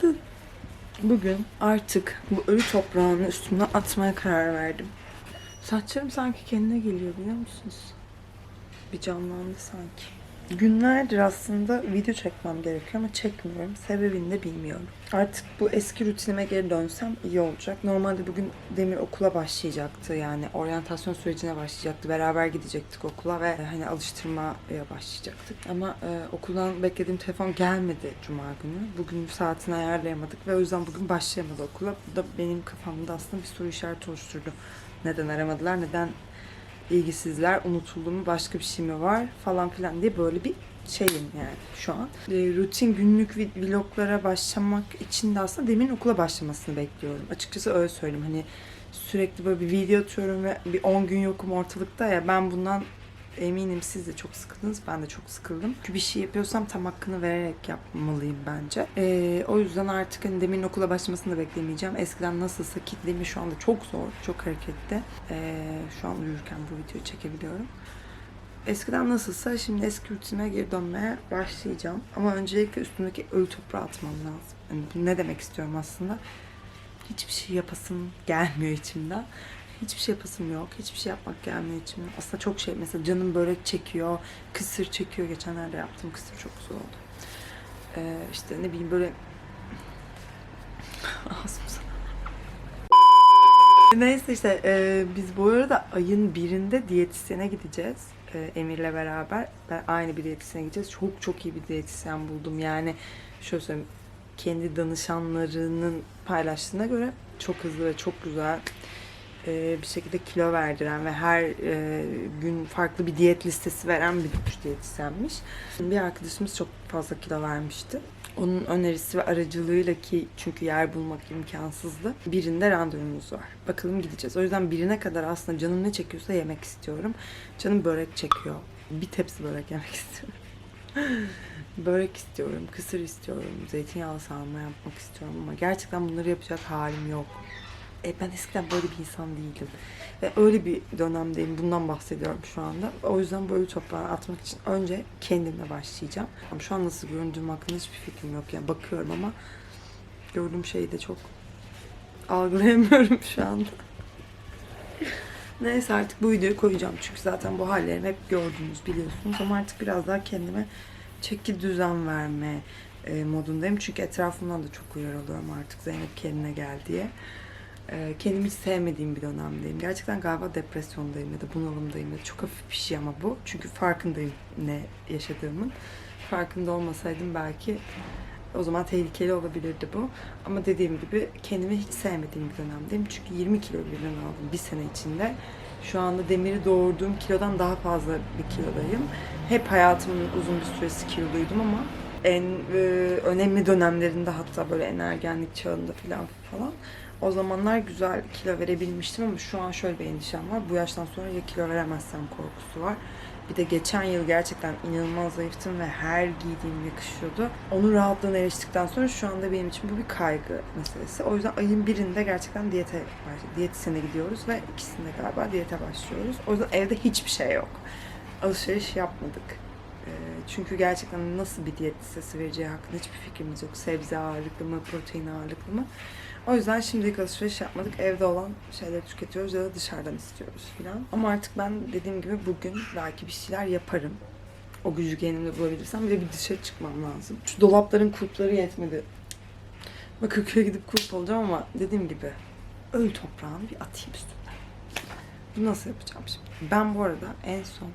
Günaydın. Bugün artık bu ölü toprağın üstüne atmaya karar verdim. Saçlarım sanki kendine geliyor biliyor musunuz? Bir canlandı sanki. Günlerdir aslında video çekmem gerekiyor ama çekmiyorum. Sebebini de bilmiyorum. Artık bu eski rutinime geri dönsem iyi olacak. Normalde bugün Demir okula başlayacaktı. Yani oryantasyon sürecine başlayacaktı. Beraber gidecektik okula ve hani alıştırmaya başlayacaktık. Ama e, okuldan beklediğim telefon gelmedi Cuma günü. Bugün saatini ayarlayamadık ve o yüzden bugün başlayamadı okula. Bu da benim kafamda aslında bir soru işareti oluşturdu. Neden aramadılar, neden ilgisizler, unutuldu mu, başka bir şey mi var falan filan diye böyle bir şeyim yani şu an. E, rutin günlük vloglara başlamak için de aslında Demir'in okula başlamasını bekliyorum. Açıkçası öyle söyleyeyim. Hani sürekli böyle bir video atıyorum ve bir 10 gün yokum ortalıkta ya ben bundan eminim siz de çok sıkıldınız. Ben de çok sıkıldım. Çünkü bir şey yapıyorsam tam hakkını vererek yapmalıyım bence. Ee, o yüzden artık hani Demir'in okula başlamasını da beklemeyeceğim. Eskiden nasılsa ki Demir şu anda çok zor, çok hareketli. Ee, şu an uyurken bu videoyu çekebiliyorum. Eskiden nasılsa şimdi eski rutinime geri dönmeye başlayacağım. Ama öncelikle üstümdeki ölü toprağı atmam lazım. Yani ne demek istiyorum aslında? Hiçbir şey yapasım gelmiyor içimden. Hiçbir şey yapasım yok. Hiçbir şey yapmak gelmiyor içimden. Aslında çok şey mesela canım börek çekiyor, kısır çekiyor. Geçenlerde yaptığım kısır çok güzel oldu. Ee, işte ne bileyim böyle ağzım sana. Neyse işte e, biz bu arada ayın birinde diyetisyene gideceğiz. E, Emir'le beraber. Ben aynı bir diyetisyene gideceğiz. Çok çok iyi bir diyetisyen buldum. Yani şöyle söyleyeyim. Kendi danışanlarının paylaştığına göre çok hızlı ve çok güzel e, bir şekilde kilo verdiren ve her e, gün farklı bir diyet listesi veren bir diyetisyenmiş. Bir arkadaşımız çok fazla kilo vermişti. Onun önerisi ve aracılığıyla ki çünkü yer bulmak imkansızdı. Birinde randevumuz var. Bakalım gideceğiz. O yüzden birine kadar aslında canım ne çekiyorsa yemek istiyorum. Canım börek çekiyor. Bir tepsi börek yemek istiyorum. börek istiyorum, kısır istiyorum, zeytinyağlı sarma yapmak istiyorum ama gerçekten bunları yapacak halim yok. E ben eskiden böyle bir insan değildim. Ve öyle bir dönemdeyim. Bundan bahsediyorum şu anda. O yüzden böyle toprağa atmak için önce kendimle başlayacağım. Şu an nasıl göründüğüm hakkında hiçbir fikrim yok. Yani bakıyorum ama gördüğüm şeyi de çok algılayamıyorum şu anda. Neyse artık bu videoyu koyacağım. Çünkü zaten bu hallerimi hep gördünüz biliyorsunuz. Ama artık biraz daha kendime çeki düzen verme e, modundayım. Çünkü etrafımdan da çok uyarı alıyorum artık Zeynep kendine gel diye. E, kendimi hiç sevmediğim bir dönemdeyim. Gerçekten galiba depresyondayım ya da bunalımdayım ya da çok hafif bir şey ama bu. Çünkü farkındayım ne yaşadığımın. Farkında olmasaydım belki o zaman tehlikeli olabilirdi bu. Ama dediğim gibi kendimi hiç sevmediğim bir dönemdeyim. Çünkü 20 kilo birden aldım bir sene içinde. Şu anda demiri doğurduğum kilodan daha fazla bir kilodayım. Hep hayatımın uzun bir süresi kiloluydum ama en e, önemli dönemlerinde hatta böyle en ergenlik çağında falan falan o zamanlar güzel kilo verebilmiştim ama şu an şöyle bir endişem var. Bu yaştan sonra ya kilo veremezsem korkusu var. Bir de geçen yıl gerçekten inanılmaz zayıftım ve her giydiğim yakışıyordu. Onun rahatlığına eriştikten sonra şu anda benim için bu bir kaygı meselesi. O yüzden ayın birinde gerçekten diyete diyetisyene gidiyoruz ve ikisinde galiba diyete başlıyoruz. O yüzden evde hiçbir şey yok. Alışveriş yapmadık. Ee, Çünkü gerçekten nasıl bir diyet listesi vereceği hakkında hiçbir fikrimiz yok. Sebze ağırlıklı mı, protein ağırlıklı mı? O yüzden şimdilik alışveriş yapmadık. Evde olan şeyleri tüketiyoruz ya da dışarıdan istiyoruz filan. Ama artık ben dediğim gibi bugün belki bir şeyler yaparım. O gücü kendimde bulabilirsem bir de bir dışarı çıkmam lazım. Şu dolapların kulpları yetmedi. Bakırköy'e gidip kulp alacağım ama dediğim gibi ölü toprağını bir atayım üstüne. Bunu nasıl yapacağım şimdi? Ben bu arada en son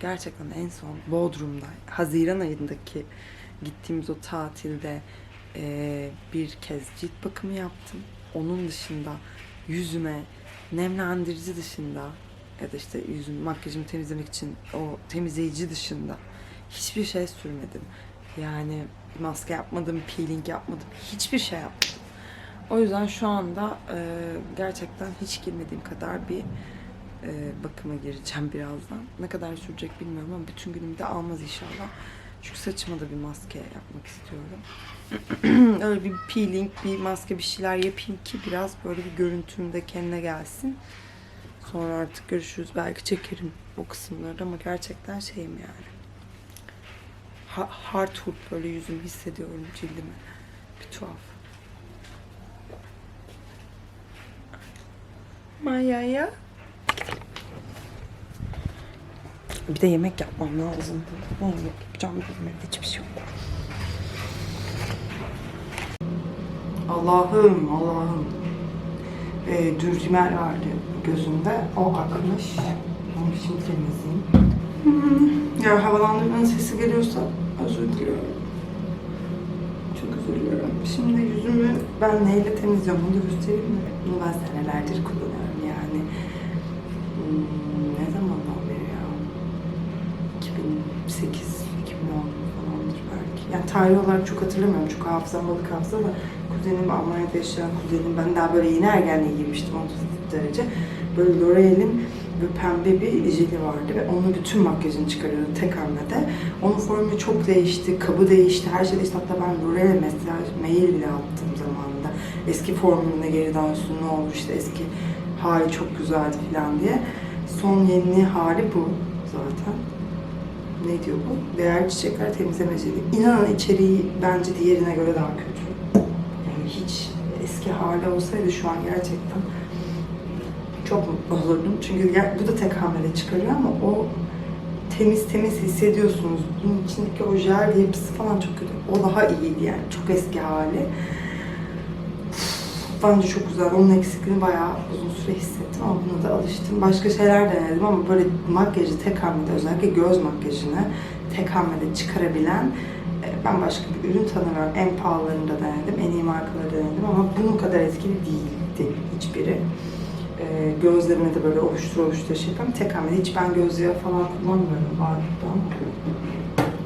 gerçekten en son Bodrum'da Haziran ayındaki gittiğimiz o tatilde eee, bir kez cilt bakımı yaptım. Onun dışında yüzüme nemlendirici dışında ya da işte yüzüm makyajımı temizlemek için o temizleyici dışında hiçbir şey sürmedim. Yani maske yapmadım, peeling yapmadım, hiçbir şey yapmadım. O yüzden şu anda eee, gerçekten hiç girmediğim kadar bir e, bakıma gireceğim birazdan. Ne kadar sürecek bilmiyorum ama bütün günümü de almaz inşallah. Çünkü saçıma da bir maske yapmak istiyorum. Öyle bir peeling, bir maske bir şeyler yapayım ki biraz böyle bir görüntüm de kendine gelsin. Sonra artık görüşürüz. Belki çekerim o kısımları ama gerçekten şeyim yani. Ha- hard hood böyle yüzümü hissediyorum cildimi. Bir tuhaf. Maya'ya. Bir de yemek yapmam lazım. Ne yemek yapacağım bilmiyorum. Hiçbir şey yok. Allah'ım, Allah'ım. Ee, dürcimer vardı gözümde. O akmış. Onu şimdi temizleyeyim. Ya havalandırmanın sesi geliyorsa özür diliyorum. Çok özür diliyorum. Şimdi yüzümü ben neyle temizliyorum onu da göstereyim mi? Bunu ben senelerdir kullanıyorum yani. Hmm, ne ya? 2008, 2010 falandır belki. Yani tarih olarak çok hatırlamıyorum çünkü hafızam balık hafıza da kuzenim Almanya'da yaşayan kuzenim ben daha böyle yeni ergenliğe girmiştim 30 derece. Böyle L'Oreal'in böyle pembe bir jeli vardı ve onun bütün makyajını çıkarıyordu tek hamlede. Onun formu çok değişti, kabı değişti, her şey değişti. Hatta ben L'Oreal'e mesaj, mail bile attım zamanında. Eski formuna geri dönsün ne olur işte eski hali çok güzeldi falan diye. Son yeni hali bu zaten. Ne diyor bu? Değerli çiçekler temizleme jeli. İnanın içeriği bence diğerine göre daha kötü. Yani hiç eski hali olsaydı şu an gerçekten çok mutlu olurdum. Çünkü bu da tek hamlede çıkarıyor ama o temiz temiz hissediyorsunuz. Bunun içindeki o jel yapısı falan çok kötü. O daha iyiydi yani. Çok eski hali. Bence çok güzel. Onun eksikliğini bayağı uzun süre hissettim ama buna da alıştım. Başka şeyler denedim ama böyle makyajı tek hamlede özellikle göz makyajını tek hamlede çıkarabilen e, ben başka bir ürün tanımıyorum. En pahalılarını da denedim, en iyi markaları denedim ama bunun kadar etkili değildi hiçbiri. E, gözlerimi de böyle ovuştur ovuştur şey yapıyorum. Tek hamlede hiç ben göz yağı falan kullanmıyorum vardı ama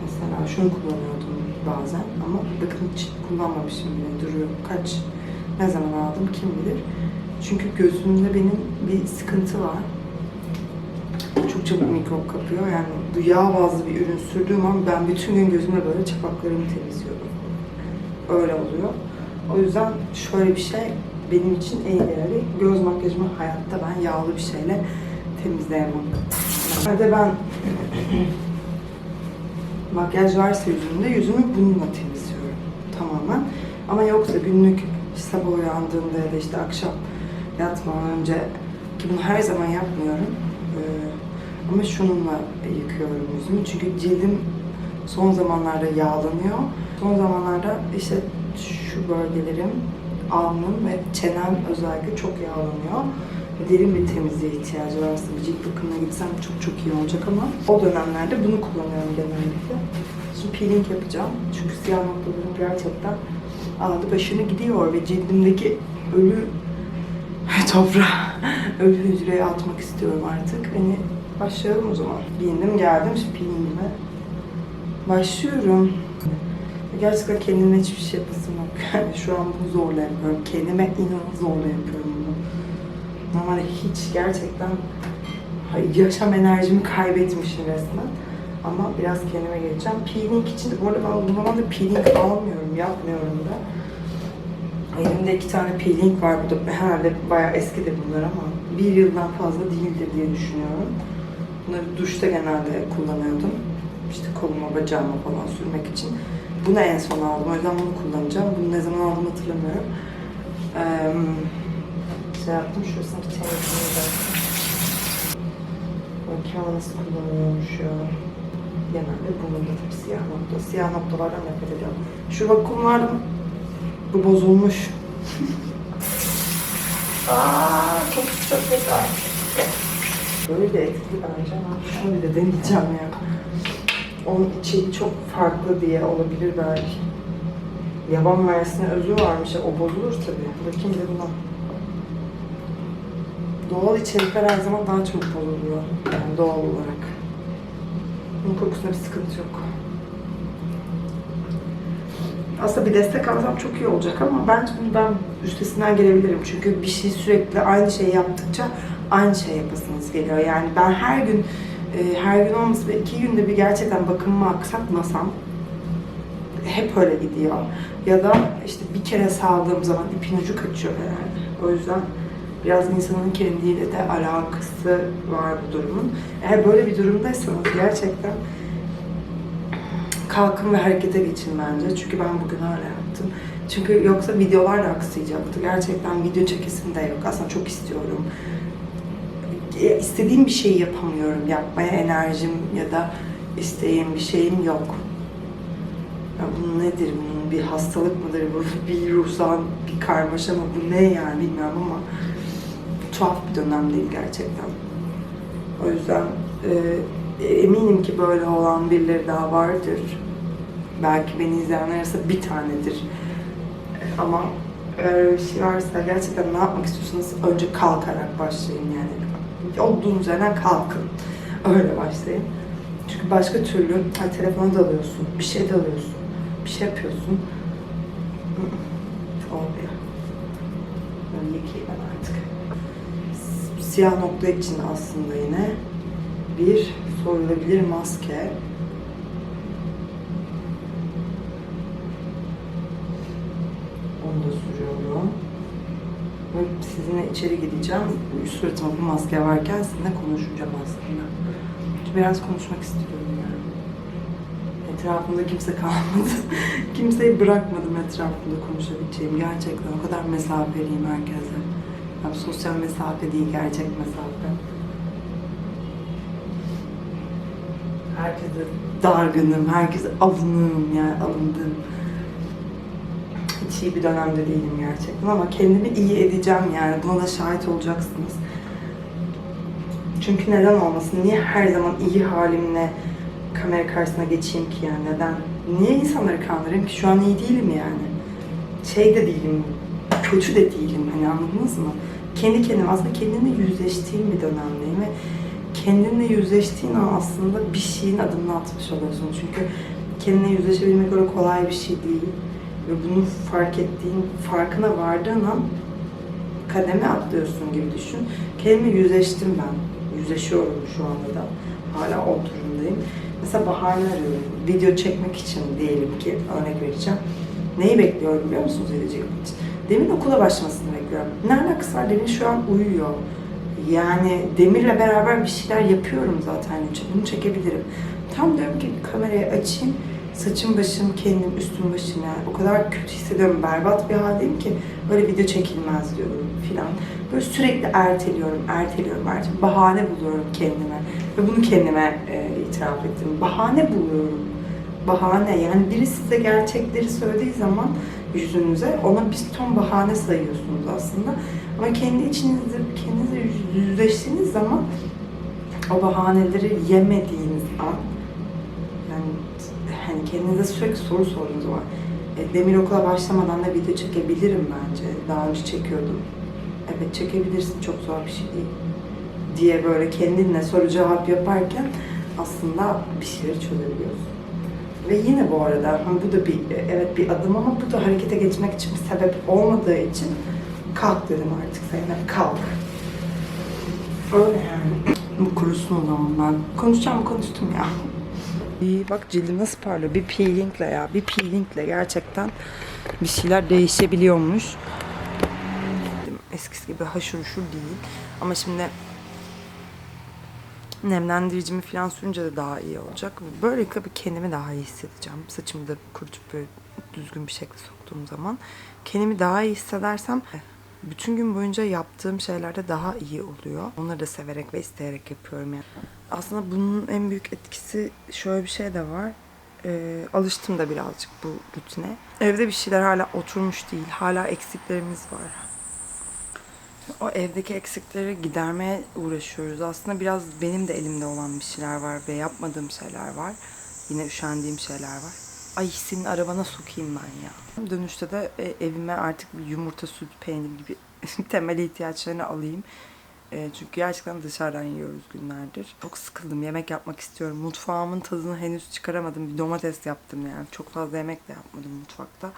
mesela şunu kullanıyordum bazen ama bakın hiç kullanmamışım bile duruyor. Kaç ne zaman aldım kim bilir. Çünkü gözümde benim bir sıkıntı var. Çok çabuk mikrop kapıyor. Yani bu yağ bazlı bir ürün sürdüğüm an ben bütün gün gözümle böyle çapaklarımı temizliyorum. Öyle oluyor. O yüzden şöyle bir şey benim için en değerli. Göz makyajımı hayatta ben yağlı bir şeyle temizleyemem. Hadi ben makyaj varsa yüzümde yüzümü bununla temizliyorum tamamen. Ama yoksa günlük sabah uyandığımda ya da işte akşam yatmadan önce ki bunu her zaman yapmıyorum. Ee, ama şununla yıkıyorum yüzümü. Çünkü cildim son zamanlarda yağlanıyor. Son zamanlarda işte şu bölgelerim, alnım ve çenem özellikle çok yağlanıyor. Derin bir temizliğe ihtiyacı var. Aslında cilt bakımına gitsem çok çok iyi olacak ama o dönemlerde bunu kullanıyorum genellikle. Şimdi peeling yapacağım. Çünkü siyah noktalarım gerçekten aldı başını gidiyor ve cildimdeki ölü toprağı, ölü hücreye atmak istiyorum artık. Hani başlayalım o zaman. Giyindim geldim şimdi. Başlıyorum. Gerçekten kendime hiçbir şey yapasım yok. Yani şu an bunu zorla yapıyorum. Kendime inanın zorla yapıyorum bunu. Normalde hiç gerçekten yaşam enerjimi kaybetmişim resmen. Ama biraz kendime geleceğim. Peeling için, bu arada ben bu zamanda peeling almıyorum, yapmıyorum da. Elimde iki tane peeling var. Bu da herhalde bayağı eski de bunlar ama bir yıldan fazla değildir diye düşünüyorum. Bunları duşta genelde kullanıyordum. İşte koluma, bacağıma falan sürmek için. Bunu en son aldım. O yüzden bunu kullanacağım. Bunu ne zaman aldım hatırlamıyorum. Ee, şey yaptım. Şurasını bir temizleyeyim de. Bakayım nasıl kullanılıyormuş ya. Genelde bulundu tabii siyah nokta. Siyah noktalardan nefret ediyorum. Şu vakum var mı? Bu bozulmuş. Aa, çok çok güzel. Böyle de etkili bence şunu bir de deneyeceğim ya. Onun içi çok farklı diye olabilir belki. Yaban versine özü varmış. O bozulur tabii. Bakayım bir buna. Doğal içerikler her zaman daha çabuk bozuluyor. Yani doğal olarak. Bunun kokusunda bir sıkıntı yok. Aslında bir destek alsam çok iyi olacak ama bence bunu ben üstesinden gelebilirim. Çünkü bir şey sürekli aynı şeyi yaptıkça aynı şey yapasınız geliyor. Yani ben her gün e, her gün olmasa iki günde bir gerçekten bakımımı aksatmasam hep öyle gidiyor. Ya da işte bir kere sağladığım zaman ipin ucu kaçıyor herhalde. O yüzden biraz insanın kendiyle de alakası var bu durumun. Eğer böyle bir durumdaysanız gerçekten kalkın ve harekete geçin bence. Çünkü ben bugün öyle yaptım. Çünkü yoksa videolar da aksayacaktı. Gerçekten video çekesim de yok. Aslında çok istiyorum. E, istediğim bir şeyi yapamıyorum. Yapmaya enerjim ya da isteğim bir şeyim yok. Ya bu nedir? Bunun bir hastalık mıdır? Bu bir ruhsal bir karmaşa mı? Bu ne yani bilmiyorum ama tuhaf bir dönem değil gerçekten. O yüzden e, eminim ki böyle olan birileri daha vardır. Belki beni izleyenler arasında bir tanedir. E, Ama eğer bir şey varsa gerçekten ne yapmak istiyorsanız önce kalkarak başlayın yani. Olduğunuz yerden kalkın. Öyle başlayın. Çünkü başka türlü ha, telefona dalıyorsun, bir şey dalıyorsun, bir şey yapıyorsun. Hı hı, Olmuyor. Böyle yıkayayım ben artık. S- Siyah nokta için aslında yine bir soyulabilir maske. Onu da sürüyorum. Ve sizinle içeri gideceğim. Suratıma bu maske varken sizinle konuşacağım aslında. Biraz konuşmak istiyorum yani. Etrafımda kimse kalmadı. Kimseyi bırakmadım etrafımda konuşabileceğim. Gerçekten o kadar mesafeliyim herkese. Yani sosyal mesafe değil, gerçek mesafe. Herkese dargınım, herkese alınığım yani alındım. Hiç iyi bir dönemde değilim gerçekten ama kendimi iyi edeceğim yani. Buna da şahit olacaksınız. Çünkü neden olmasın? Niye her zaman iyi halimle kamera karşısına geçeyim ki yani neden? Niye insanları kandırayım ki? Şu an iyi değilim yani. Şey de değilim, kötü de değilim hani anladınız mı? Kendi kendime aslında kendimle yüzleştiğim bir dönemdeyim ve kendinle yüzleştiğin an aslında bir şeyin adımını atmış oluyorsun. Çünkü kendine yüzleşebilmek öyle kolay bir şey değil. Ve bunu fark ettiğin, farkına vardığın an kademe atlıyorsun gibi düşün. Kendime yüzleştim ben. Yüzleşiyorum şu anda da. Hala o durumdayım. Mesela bahane arıyorum. Video çekmek için diyelim ki örnek vereceğim. Neyi bekliyorum biliyor musunuz video için? Demin okula başlamasını bekliyorum. Ne alakası var? Demir şu an uyuyor. Yani Demir'le beraber bir şeyler yapıyorum zaten. Bunu çekebilirim. Tam diyorum ki kamerayı açayım. Saçım başım kendim, üstüm başım yani. O kadar kötü hissediyorum. Berbat bir haldeyim ki böyle video çekilmez diyorum filan. Böyle sürekli erteliyorum, erteliyorum, erteliyorum. Bahane buluyorum kendime. Ve bunu kendime e, itiraf ettim. Bahane buluyorum. Bahane. Yani biri size gerçekleri söylediği zaman yüzünüze ona bir ton bahane sayıyorsunuz aslında. Ama kendi içinizde, kendinizle yüz- yüzleştiğiniz zaman o bahaneleri yemediğiniz an yani hani kendinize sürekli soru sorduğunuz zaman e, Demir okula başlamadan da video çekebilirim bence. Daha önce çekiyordum. Evet çekebilirsin çok zor bir şey değil. Diye böyle kendinle soru cevap yaparken aslında bir şeyleri çözebiliyorsun. Ve yine bu arada ha, bu da bir evet bir adım ama bu da harekete geçmek için bir sebep olmadığı için kalk dedim artık Zeynep kalk. Öyle yani. Bu kurusun o zaman ben. Konuşacağım konuştum ya. İyi bak cildim nasıl parlıyor. Bir peelingle ya. Bir peelingle gerçekten bir şeyler değişebiliyormuş. Eskisi gibi haşır uşur değil. Ama şimdi nemlendiricimi falan sürünce de daha iyi olacak. Böylelikle bir kendimi daha iyi hissedeceğim. Saçımı da kurutup böyle düzgün bir şekilde soktuğum zaman kendimi daha iyi hissedersem bütün gün boyunca yaptığım şeylerde daha iyi oluyor. Onları da severek ve isteyerek yapıyorum yani. Aslında bunun en büyük etkisi şöyle bir şey de var. Ee, alıştım da birazcık bu rutine. Evde bir şeyler hala oturmuş değil. Hala eksiklerimiz var. O evdeki eksikleri gidermeye uğraşıyoruz. Aslında biraz benim de elimde olan bir şeyler var ve yapmadığım şeyler var. Yine üşendiğim şeyler var. Ay senin arabana sokayım ben ya. Dönüşte de e, evime artık bir yumurta, süt, peynir gibi temel ihtiyaçlarını alayım. E, çünkü gerçekten dışarıdan yiyoruz günlerdir. Çok sıkıldım. Yemek yapmak istiyorum. Mutfağımın tadını henüz çıkaramadım. Bir domates yaptım yani. Çok fazla yemek de yapmadım mutfakta.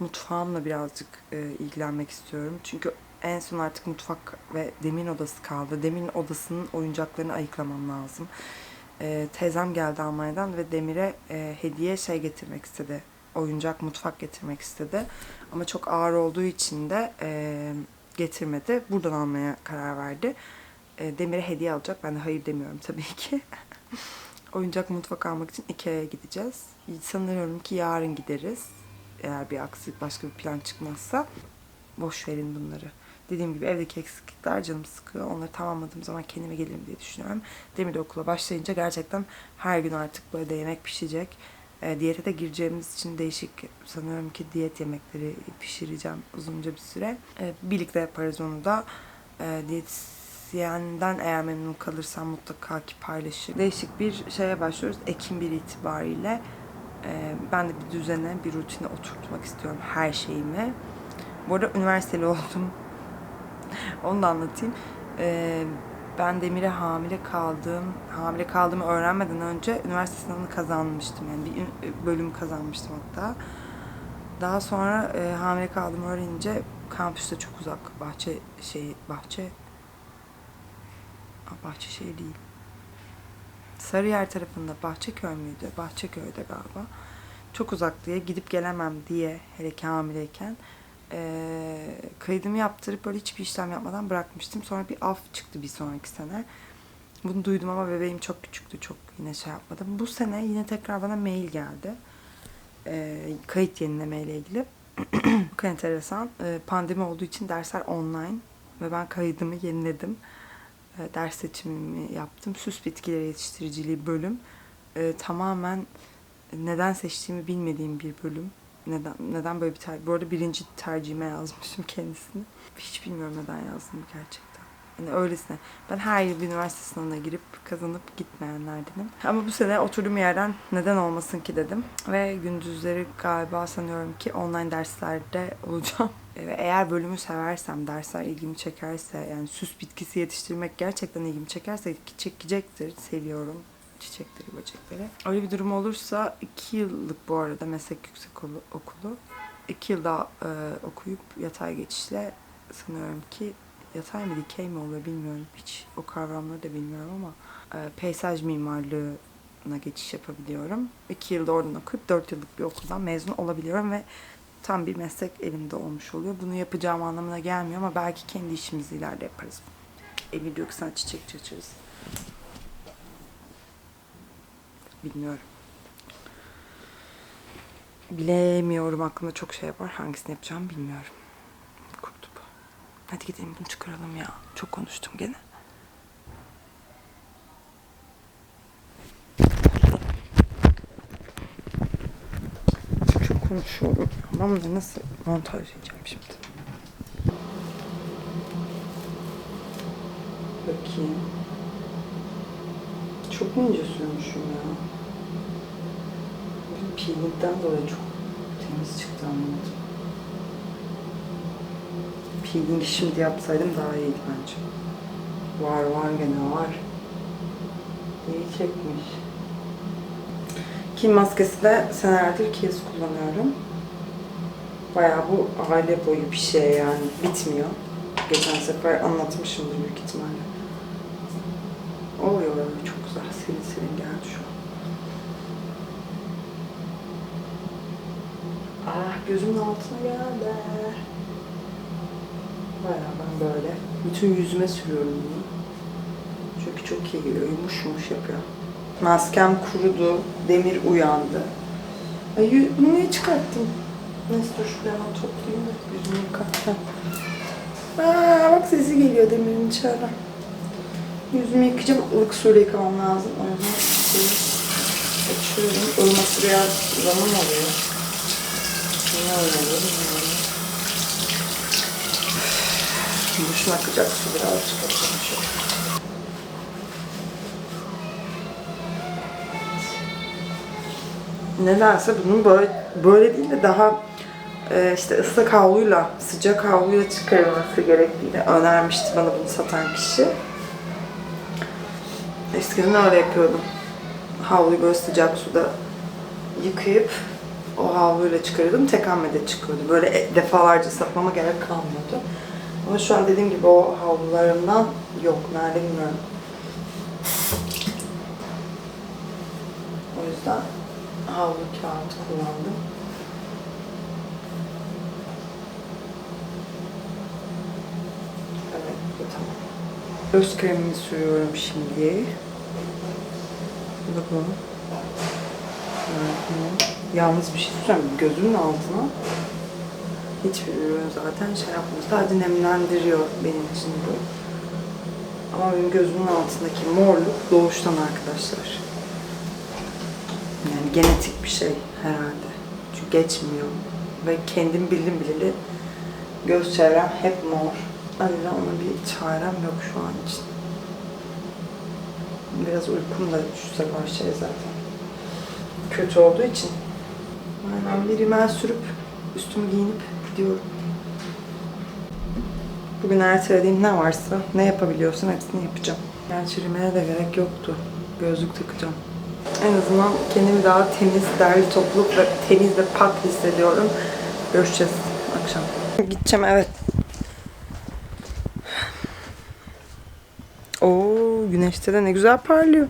Mutfağımla birazcık e, ilgilenmek istiyorum. Çünkü en son artık mutfak ve Demir'in odası kaldı. Demir'in odasının oyuncaklarını ayıklamam lazım. E, teyzem geldi Almanya'dan ve Demir'e e, hediye şey getirmek istedi. Oyuncak mutfak getirmek istedi. Ama çok ağır olduğu için de e, getirmedi. Buradan almaya karar verdi. E, Demir'e hediye alacak. Ben de hayır demiyorum tabii ki. oyuncak mutfak almak için Ikea'ya gideceğiz. Sanıyorum ki yarın gideriz. Eğer bir aksilik başka bir plan çıkmazsa. Boş verin bunları. Dediğim gibi evdeki eksiklikler canımı sıkıyor. Onları tamamladığım zaman kendime gelirim diye düşünüyorum. Demir de okula başlayınca gerçekten her gün artık böyle yemek pişecek. E, diyete de gireceğimiz için değişik sanıyorum ki diyet yemekleri pişireceğim uzunca bir süre. E, birlikte yaparız onu da. E, diyetisyenden eğer memnun kalırsam mutlaka ki paylaşırım. Değişik bir şeye başlıyoruz. Ekim 1 itibariyle. E, ben de bir düzene, bir rutine oturtmak istiyorum her şeyimi. Bu arada üniversiteli oldum. Onu da anlatayım. Ee, ben Demir'e hamile kaldım. Hamile kaldığımı öğrenmeden önce üniversite sınavını kazanmıştım. Yani bir bölüm kazanmıştım hatta. Daha sonra e, hamile kaldığımı öğrenince kampüste çok uzak. Bahçe şey bahçe bahçe şey değil. Sarıyer tarafında Bahçeköy müydü? Bahçeköy'de galiba. Çok uzak diye gidip gelemem diye hele ki hamileyken eee, kaydımı yaptırıp böyle hiçbir işlem yapmadan bırakmıştım. Sonra bir af çıktı bir sonraki sene. Bunu duydum ama bebeğim çok küçüktü. Çok yine şey yapmadım. Bu sene yine tekrar bana mail geldi. Eee, kayıt yenileme ile ilgili. Çok enteresan. Eee, pandemi olduğu için dersler online ve ben kaydımı yeniledim. Eee, ders seçimimi yaptım. Süs bitkileri yetiştiriciliği bölüm. Eee, tamamen neden seçtiğimi bilmediğim bir bölüm. Neden neden böyle bir tercih? Bu arada birinci tercihime yazmışım kendisini. Hiç bilmiyorum neden yazdım gerçekten. Yani öylesine. Ben her yıl bir üniversite sınavına girip kazanıp gitmeyenlerdenim. Ama bu sene oturduğum yerden neden olmasın ki dedim. Ve gündüzleri galiba sanıyorum ki online derslerde olacağım. Eğer bölümü seversem, dersler ilgimi çekerse, yani süs bitkisi yetiştirmek gerçekten ilgimi çekerse çekecektir. Seviyorum çiçekleri, böcekleri. Öyle bir durum olursa iki yıllık bu arada meslek yüksek okulu. iki yıl daha e, okuyup yatay geçişle sanıyorum ki yatay mı dikey mi oluyor bilmiyorum. Hiç o kavramları da bilmiyorum ama e, peyzaj mimarlığına geçiş yapabiliyorum. İki yılda oradan okuyup dört yıllık bir okuldan mezun olabiliyorum ve tam bir meslek elimde olmuş oluyor. Bunu yapacağım anlamına gelmiyor ama belki kendi işimizi ileride yaparız. Emir diyor ki sana çiçekçi açarız. Bilmiyorum. Bilemiyorum. Aklımda çok şey var. Hangisini yapacağımı bilmiyorum. Kurtu bu. Hadi gidelim bunu çıkaralım ya. Çok konuştum gene. Çok konuşuyorum. Ama bunları nasıl montaj edeceğim şimdi? Bakayım. Çok mu ince sürmüşüm ya? Peelingden dolayı çok temiz çıktı anlamadım. Peelingi şimdi yapsaydım daha iyiydi bence. Var var gene var. İyi çekmiş. Kim maskesi de senelerdir Kiehl's kullanıyorum. Bayağı bu aile boyu bir şey yani. Bitmiyor. Geçen sefer anlatmışımdır büyük ihtimalle. Oluyor çok güzel. Serin serin geldi şu an. Ah gözümün altına geldi. Bayağı ben böyle. Bütün yüzüme sürüyorum bunu. Çünkü çok iyi geliyor. Yumuş yumuş yapıyor. Maskem kurudu. Demir uyandı. Ay bunu niye çıkarttım? Neyse dur şuraya hemen toplayayım da yüzümü yıkatacağım. Aa, bak sesi geliyor Demir'in içeriden. Yüzümü yıkayacağım. ılık suyla yıkamam lazım. O açıyorum. Ilıması biraz zaman alıyor. Boşuna akacak su birazcık atalım şöyle. Nedense bunun böyle böyle değil de daha e, işte ıslak havluyla, sıcak havluyla çıkarılması gerektiğini önermişti bana bunu satan kişi. Eskiden öyle yapıyordum. Havluyu böyle sıcak suda yıkayıp o havluyla çıkarıyordum. Tek hamlede çıkıyordu. Böyle e- defalarca saplama gerek kalmıyordu. Ama şu an dediğim gibi o havlularımdan yok. Nerede bilmiyorum. O yüzden havlu kağıt kullandım. Evet, bu tamam. Göz kremini sürüyorum şimdi. Bu da uyku. Evet. Yalnız bir şey söyleyeyim. Gözümün altına hiçbir ürün zaten şey yapmıyor. Sadece nemlendiriyor benim için bu. Ama benim gözümün altındaki morluk doğuştan arkadaşlar. Yani genetik bir şey herhalde. Çünkü geçmiyor. Ve kendim bildim bileli göz çevrem hep mor. Yüzden ona bir çarem yok şu an için. Biraz uykum da sıralar şey zaten. Kötü olduğu için. Aynen bir rimel sürüp üstümü giyinip gidiyorum. Bugün ertelediğim ne varsa, ne yapabiliyorsam hepsini yapacağım. Gerçi rimele de gerek yoktu. Gözlük takacağım. En azından kendimi daha temiz, derli toplu ve temiz ve pak hissediyorum. Görüşeceğiz akşam. Gideceğim evet. Oo güneşte de ne güzel parlıyor.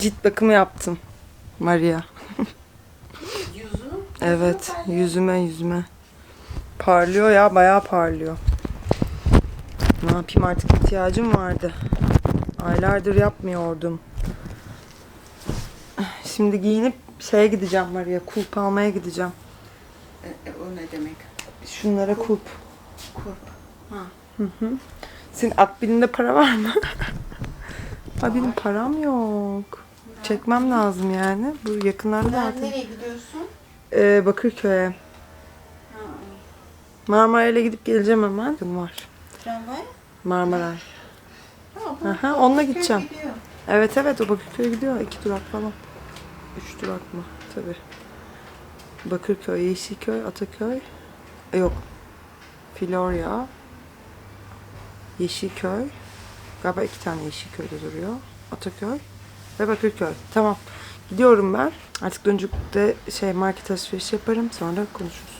Cilt bakımı yaptım. Maria. Evet, yüzüme yüzüme. Parlıyor ya, bayağı parlıyor. Ne yapayım artık ihtiyacım vardı. Aylardır yapmıyordum. Şimdi giyinip şeye gideceğim Maria, kulp almaya gideceğim. E, e, o ne demek? Şunlara kulp. Kurp. Ha. Senin akbilinde para var mı? Benim param yok. Çekmem lazım yani. Bu yakınlarda zaten. nereye gidiyorsun? Ee, Bakırköy'e. Marmaray'la gidip geleceğim hemen. Var. Tramvay? Marmaray. Ha, Aha, onunla gideceğim. gidiyor. Evet evet o Bakırköy'e gidiyor. İki durak falan. Üç durak mı? Tabii. Bakırköy, Yeşilköy, Ataköy. E, yok. Florya. Yeşilköy. Galiba iki tane Yeşilköy'de duruyor. Ataköy ve Bakırköy. Tamam. Gidiyorum ben. Artık dönüşte şey market alışverişi yaparım. Sonra konuşuruz.